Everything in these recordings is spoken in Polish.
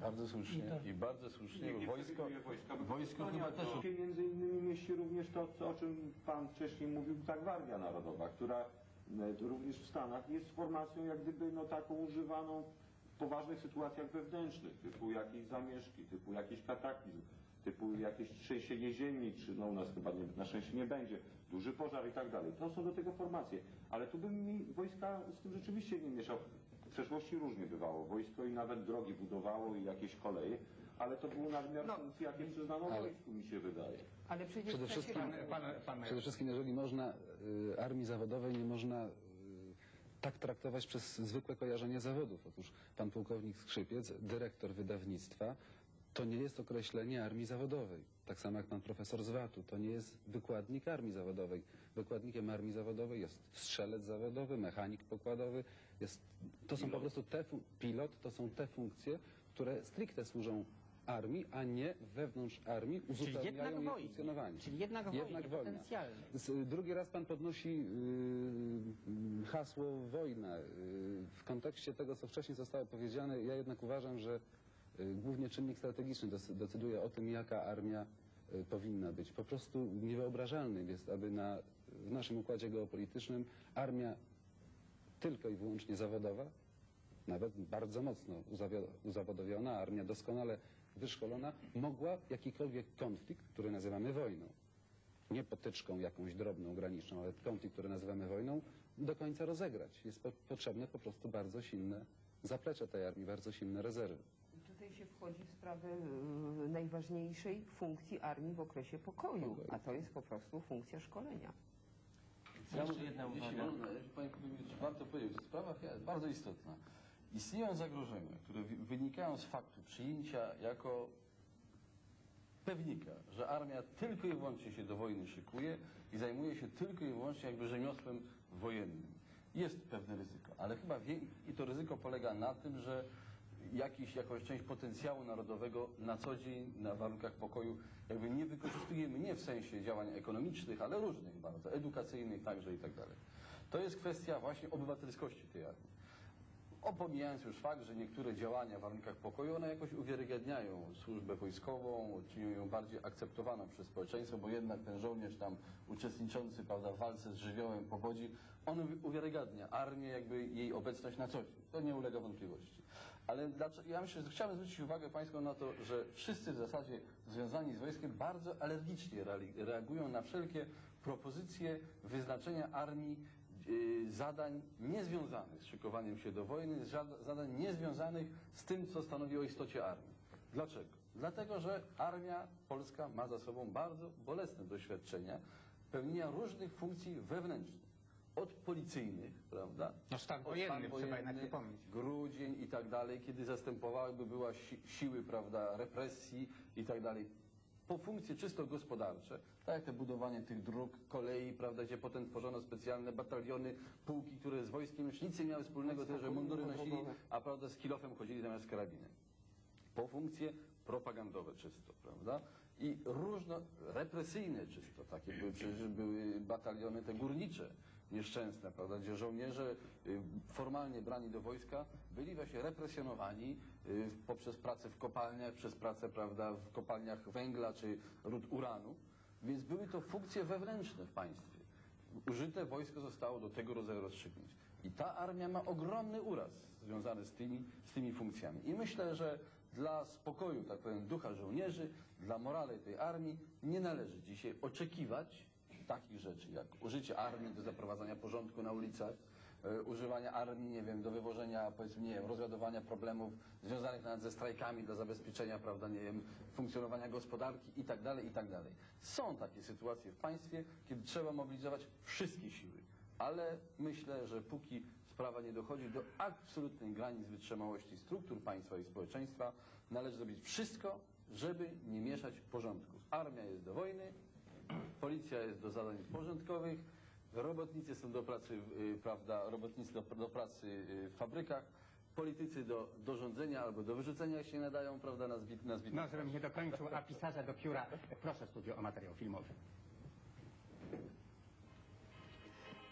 Bardzo słusznie i bardzo słusznie, bo wojsko, wojsko chyba też... Tu się między innymi mieści również to, co- o czym Pan wcześniej mówił, ta Gwardia Narodowa, która e, również w Stanach jest formacją jak gdyby no, taką używaną w poważnych sytuacjach wewnętrznych, typu jakieś zamieszki, typu jakiś kataklizm, typu jakieś trzęsienie ziemi, czy no u nas chyba nie, na szczęście nie będzie, duży pożar i tak dalej. To są do tego formacje. Ale tu bym mi wojska z tym rzeczywiście nie mieszał. W przeszłości różnie bywało. Wojsko i nawet drogi budowało i jakieś koleje, ale to był nadmiar No. funkcji, jakie przyznano Ale- wojsku, mi się wydaje. Ale przecież Przede wszystkim- pan, pan, pan, Przede wszystkim, jeżeli można, y, armii zawodowej nie można y, tak traktować przez zwykłe kojarzenie zawodów. Otóż pan pułkownik Skrzypiec, dyrektor wydawnictwa, to nie jest określenie armii zawodowej. Tak samo jak pan profesor Zwatu, to nie jest wykładnik armii zawodowej. Wykładnikiem armii zawodowej jest strzelec zawodowy, mechanik pokładowy. Jest, to są po prostu te pilot, to są te funkcje, które stricte służą armii, a nie wewnątrz armii czyli uzupełniają jednak jej wojny. funkcjonowanie. Czyli jednak Jednak wojna. potencjalnie. Z- Drugi raz pan podnosi yy, hasło wojna. Yy, w kontekście tego, co wcześniej zostało powiedziane, ja jednak uważam, że głównie czynnik strategiczny dec- decyduje o tym, jaka armia yy, powinna być. Po prostu niewyobrażalnym jest, aby na, w naszym układzie geopolitycznym armia tylko i wyłącznie zawodowa, nawet bardzo mocno uzawodowiona, armia doskonale wyszkolona, mogła jakikolwiek konflikt, który nazywamy wojną, nie potyczką jakąś drobną, graniczną, ale konflikt, który nazywamy wojną, do końca rozegrać. Jest po, potrzebne po prostu bardzo silne zaplecze tej armii, bardzo silne rezerwy. Tutaj się wchodzi w sprawę y, najważniejszej funkcji armii w okresie pokoju, a to jest po prostu funkcja szkolenia. Jeszcze jedna Jeśli uwaga. można, Panie warto powiedzieć, że sprawa jest bardzo istotna. Istnieją zagrożenia, które wi- wynikają z faktu przyjęcia jako pewnika, że armia tylko i wyłącznie się do wojny szykuje i zajmuje się tylko i wyłącznie jakby rzemiosłem wojennym. Jest pewne ryzyko, ale chyba wie, i to ryzyko polega na tym, że jakiś, jakąś część potencjału narodowego na co dzień, na warunkach pokoju, jakby nie wykorzystujemy nie w sensie działań ekonomicznych, ale różnych bardzo, edukacyjnych także i tak dalej. To jest kwestia właśnie obywatelskości tej armii. Opomijając już fakt, że niektóre działania w warunkach pokoju, one jakoś uwiarygadniają służbę wojskową, czynią ją bardziej akceptowaną przez społeczeństwo, bo jednak ten żołnierz tam uczestniczący prawda, w walce z żywiołem powodzi, on uwi- uwiarygadnia armię, jakby jej obecność na co dzień. To nie ulega wątpliwości. Ale ja myślę, że chciałbym zwrócić uwagę Państwa na to, że wszyscy w zasadzie związani z wojskiem bardzo alergicznie reagują na wszelkie propozycje wyznaczenia armii y, zadań niezwiązanych z szykowaniem się do wojny, zadań niezwiązanych z tym, co stanowi o istocie armii. Dlaczego? Dlatego, że armia polska ma za sobą bardzo bolesne doświadczenia pełnienia różnych funkcji wewnętrznych. Od policyjnych, prawda? No stan wojenny, trzeba jednak przypomnieć. Grudzień i tak dalej, kiedy zastępowałyby była si siły, prawda, represji i tak dalej. Po funkcje czysto gospodarcze, tak jak te budowanie tych dróg, kolei, prawda, gdzie potem tworzono specjalne bataliony, pułki, które z wojskiem już nic nie miały wspólnego, tyle że mundury nosili, a prawda, z kilofem chodzili zamiast z karabinem po funkcje propagandowe czysto, prawda? I różno, represyjne czysto, takie były, przecież były bataliony te górnicze, nieszczęsne, prawda, gdzie żołnierze y, formalnie brani do wojska byli właśnie represjonowani y, poprzez pracę w kopalniach, przez pracę, prawda, w kopalniach węgla czy ród uranu, więc były to funkcje wewnętrzne w państwie. Użyte wojsko zostało do tego rodzaju rozstrzygnięć. I ta armia ma ogromny uraz związany z tymi, z tymi funkcjami. I myślę, że dla spokoju, tak powiem, ducha żołnierzy, dla morale tej armii nie należy dzisiaj oczekiwać takich rzeczy, jak użycie armii do zaprowadzania porządku na ulicach, e, używania armii, nie wiem, do wywożenia, powiedzmy, nie wiem, rozwiązywania problemów związanych nawet ze strajkami dla zabezpieczenia, prawda, nie wiem, funkcjonowania gospodarki i tak dalej, i tak dalej. Są takie sytuacje w państwie, kiedy trzeba mobilizować wszystkie siły, ale myślę, że póki sprawa nie dochodzi do absolutnej granic wytrzymałości struktur państwa i społeczeństwa, należy zrobić wszystko, żeby nie mieszać porządków. Armia jest do wojny, policja jest do zadań porządkowych, robotnicy są do pracy, y, prawda, robotnicy do, do pracy y, w fabrykach, politycy do, do rządzenia albo do wyrzucenia się nadają, prawda, na zbit, na zbitych No, żebym nie dokończył, a pisarza do pióra. Proszę studio o materiał filmowy.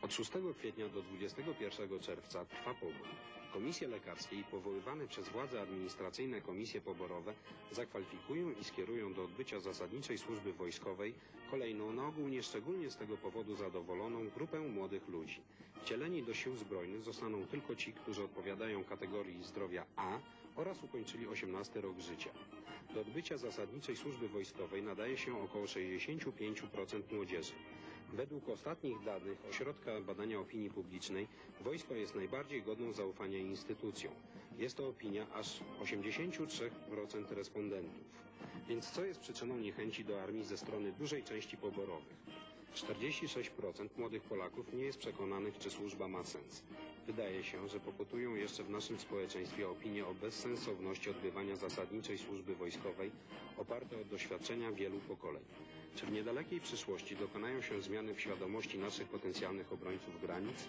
Od 6 kwietnia do 21 czerwca trwa pogoń. Komisje lekarskie i powoływane przez władze administracyjne komisje poborowe zakwalifikują i skierują do odbycia zasadniczej służby wojskowej kolejną, na ogół nieszczególnie z tego powodu zadowoloną grupę młodych ludzi. Wcieleni do sił zbrojnych zostaną tylko ci, którzy odpowiadają kategorii zdrowia A oraz ukończyli 18 rok życia. Do odbycia zasadniczej służby wojskowej nadaje się około 65% młodzieży. Według ostatnich danych Ośrodka Badania Opinii Publicznej wojsko jest najbardziej godną zaufania instytucją. Jest to opinia aż 83% respondentów. Więc co jest przyczyną niechęci do armii ze strony dużej części poborowych? 46% młodych Polaków nie jest przekonanych, czy służba ma sens. Wydaje się, że pokutują jeszcze w naszym społeczeństwie opinie o bezsensowności odbywania zasadniczej służby wojskowej oparte o doświadczenia wielu pokoleń. Czy w niedalekiej przyszłości dokonają się zmiany w świadomości naszych potencjalnych obrońców granic?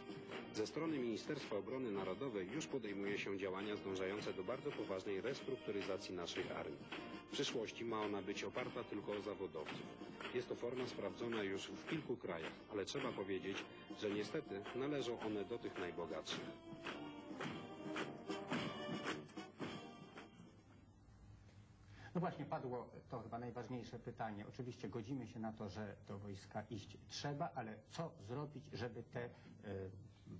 Ze strony Ministerstwa Obrony Narodowej już podejmuje się działania zdążające do bardzo poważnej restrukturyzacji naszych armii. W przyszłości ma ona być oparta tylko o zawodowców. Jest to forma sprawdzona już w kilku krajach, ale trzeba powiedzieć, że niestety należą one do tych najbogatszych. No właśnie, padło to chyba najważniejsze pytanie. Oczywiście godzimy się na to, że do wojska iść trzeba, ale co zrobić, żeby te e,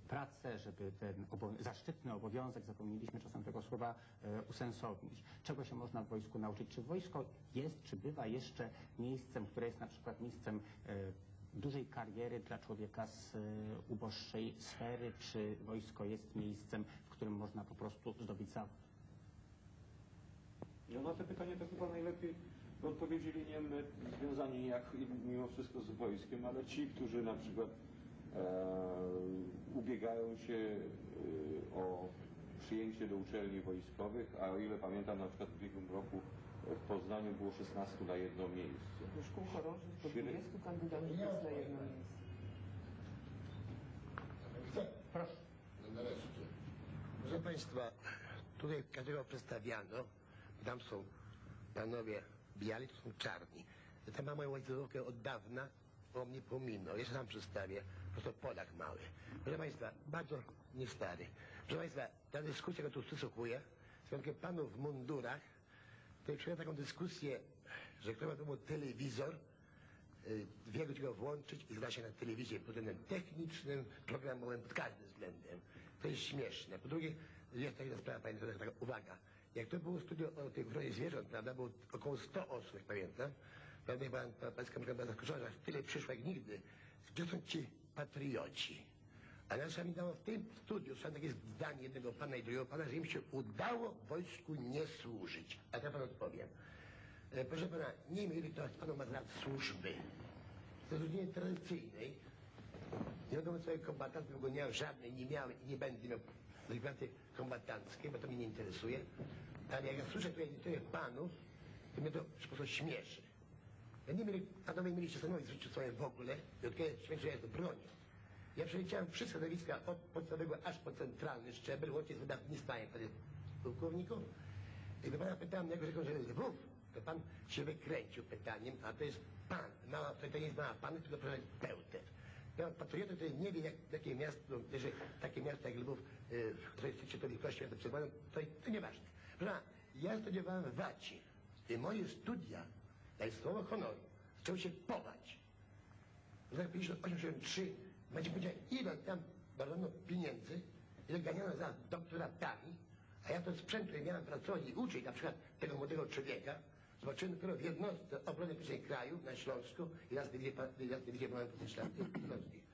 prace, żeby ten obo zaszczytny obowiązek, zapomnieliśmy czasem tego słowa, e, usensownić? Czego się można w wojsku nauczyć? Czy wojsko jest, czy bywa jeszcze miejscem, które jest na przykład miejscem e, dużej kariery dla człowieka z uboższej sfery, czy wojsko jest miejscem, w którym można po prostu zdobyć zawód? No na te pytanie to chyba najlepiej odpowiedzieli nie my, związani jak mimo wszystko z wojskiem, ale ci, którzy na przykład e, ubiegają się e, o przyjęcie do uczelni wojskowych, a o ile pamiętam na przykład w ubiegłym roku w Poznaniu było 16 na jedno miejsce. Do szkół chorążych po Średnio. 20 kandydatów jest na jedno miejsce. Proszę. No nareszcie. Proszę Państwa, tutaj każdego przedstawiano. Tam są panowie biali, tu są czarni. Ten ma moją łańcuchówkę od dawna, o mnie pominął. Jeszcze tam przedstawię. Po prostu Polak mały. Proszę Państwa, bardzo nie stary. Proszę Państwa, ta dyskusja, którą tu przysłuchuję, z panów w mundurach, to czuję taką dyskusję, że ktoś ma tu telewizor, y, wie, gdzie go włączyć i zda się na telewizję pod względem technicznym, programowym, pod każdym względem. To jest śmieszne. Po drugie, jest taka sprawa, taka, taka uwaga. Jak to było studio o tej ochronie zwierząt, prawda, było około 100 osób, jak pamiętam. Prawda, i pan, pan, pańska była zaskoczona, że tyle przyszło jak nigdy. Gdzie są ci patrioci? A nasza mi dało w tym studiu, są takie zdanie jednego pana i drugiego pana, że im się udało wojsku nie służyć. A ja panu odpowiem. E, proszę pana, nie ile to panu ma lat służby. To rodzinie tradycyjnej. Nie wiadomo co kombatant, bo nie miałem żadnej, nie miałem i nie będę miał wywiady kombatanckie, bo to mnie nie interesuje. Ale jak ja słyszę tutaj niektórych panów, to mnie to po prostu śmieszy. Ja nie mieli, panowie mieliście stanowić w życiu swoim w ogóle i od kiedy że ja to bronię. Ja przeleciałem wszystkie stanowiska od podstawowego aż po centralny szczebel, łącznie z wydawnictwem wtedy pułkowników. I do pana pytałem, jak rzekł, że jest Lwów, to pan się wykręcił pytaniem, a to jest pan. Mała, to, to nie jest mała pan, tylko proszę Pełter. Ja patriota, który nie wie, jak, jakie miasto, że takie miasto jak Lwów, y, które jest to wielkości to, to nieważne. Proszę pana, ja studiowałem w Waci i moje studia, daj słowo honoru, zaczęły się pować. W latach 58-83 będzie powiedział, ile tam balono pieniędzy, ile ganiano za doktoratami, a ja to sprzęt, który miałem pracować i uczyć na przykład tego młodego człowieka, zobaczyłem dopiero w jednostce obrony pierwszej kraju na Śląsku i raz dywizję byłem śląskich.